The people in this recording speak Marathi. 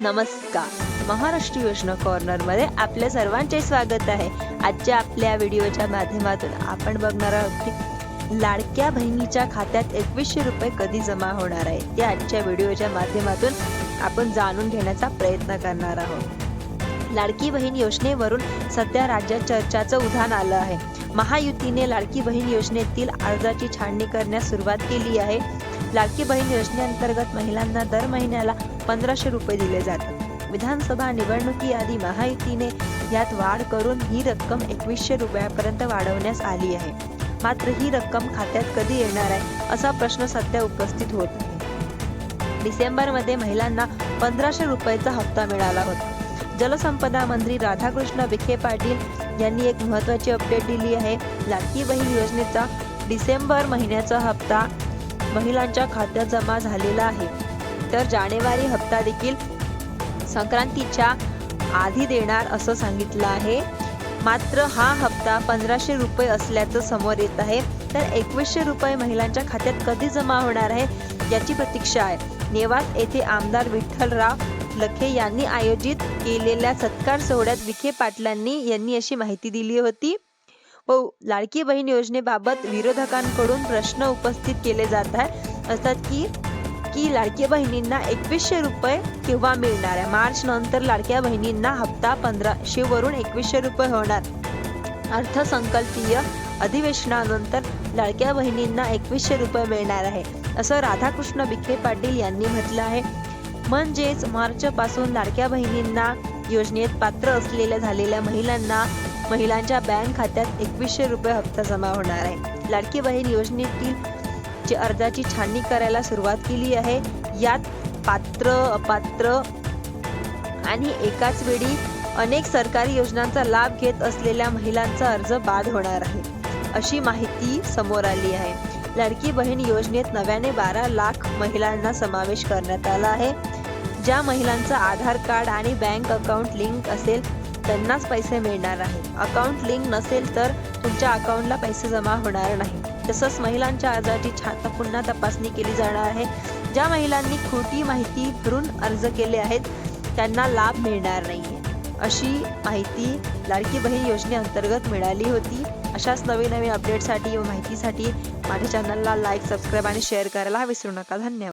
नमस्कार. महाराष्ट्र योजना कॉर्नरमध्ये आपल्या सर्वांचे स्वागत आहे. आजच्या आपल्या व्हिडिओच्या माध्यमातून आपण बघणार आहोत की लाडक्या बहिणीच्या खात्यात एकवीसशे रुपये कधी जमा होणार आहे? ते आजच्या व्हिडिओच्या माध्यमातून आपण जाणून घेण्याचा प्रयत्न करणार आहोत. लाडकी बहीण योजनेवरून सध्या राज्यात चर्चाचं उधाण आलं आहे. महायुतीने लाडकी बहीण योजनेतील अर्जाची छाननी करण्यास सुरुवात केली आहे. लाडकी बहीण योजनेअंतर्गत महिलांना दर महिन्याला पंधराशे रुपये दिले जातात. विधानसभा निवडणुकीआधी महायुतीने यात वाढ करून ही रक्कम एकवीसशे रुपयापर्यंत वाढवण्यास आली आहे. मात्र ही रक्कम खात्यात कधी येणार आहे असा प्रश्न सध्या उपस्थित होत आहे डिसेंबरमध्ये महिलांना पंधराशे रुपयाचा हप्ता मिळाला होता. जलसंपदा मंत्री राधाकृष्ण विखे पाटील यांनी एक महत्त्वाची अपडेट दिली आहे. लाडकी बहीण योजनेचा डिसेंबर महिन्याचा हप्ता महिलांच्या खात्यात जमा झालेला आहे. तर जानेवारी हप्ता देखील संक्रांतीच्या आधी देणार असं सांगितलं आहे. मात्र हा हप्ता पंधराशे रुपये असल्याचं समोर येत आहे. तर एकवीसशे रुपये महिलांच्या खात्यात कधी जमा होणार आहे याची प्रतीक्षा आहे. नेवास येथे आमदार विठ्ठलराव लखे यांनी आयोजित केलेल्या सत्कार सोहळ्यात विखे पाटलांनी यांनी अशी माहिती दिली होती. व लाडकी बहीण योजनेबाबत विरोधकांकडून प्रश्न उपस्थित केले जात आहे असतात की की लाडक्या बहिणींना एकवीसशे रुपये किंवा मिळणार आहे मार्च नंतर लाडक्या बहिणींना हप्ता पंधराशे वरून एकवीसशे रुपये होणार. अर्थसंकल्पीय अधिवेशनानंतर लाडक्या बहिणींना एकवीसशे रुपये मिळणार आहे असं राधाकृष्ण विखे पाटील यांनी म्हटलं आहे. म्हणजेच मार्च पासून लाडक्या बहिणींना योजनेत पात्र असलेल्या झालेल्या महिलांना महिलांच्या बँक खात्यात एकवीसशे रुपये हप्ता जमा होणार आहे. लाडकी बहीण योजनेतील ची अर्जाची छाननी करायला सुरुवात केली आहे. यात पात्र अपात्र आणि एकाच वेळी अनेक सरकारी योजनांचा लाभ घेत असलेल्या महिलांचा अर्ज बाद होणार आहे अशी माहिती समोर आली आहे. लाडकी बहीण योजनेत नव्याने बारा लाख महिलांना समावेश करण्यात आला आहे. ज्या महिलांचं आधार कार्ड आणि बँक अकाउंट लिंक असेल त्यांनाच पैसे मिळणार आहे. अकाउंट लिंक नसेल तर तुमच्या अकाउंटला पैसे जमा होणार नाही. तसंच महिलांच्या अर्जाची छाता पुन्हा तपासणी केली जाणार आहे. ज्या महिलांनी खोटी माहिती भरून अर्ज केले आहेत त्यांना लाभ मिळणार नाही अशी माहिती लाडकी बहीण योजनेअंतर्गत मिळाली होती. अशाच नवीन नवीन अपडेटसाठी व माहितीसाठी माझ्या चॅनलला लाईक सबस्क्राईब आणि शेअर करायला विसरू नका. धन्यवाद.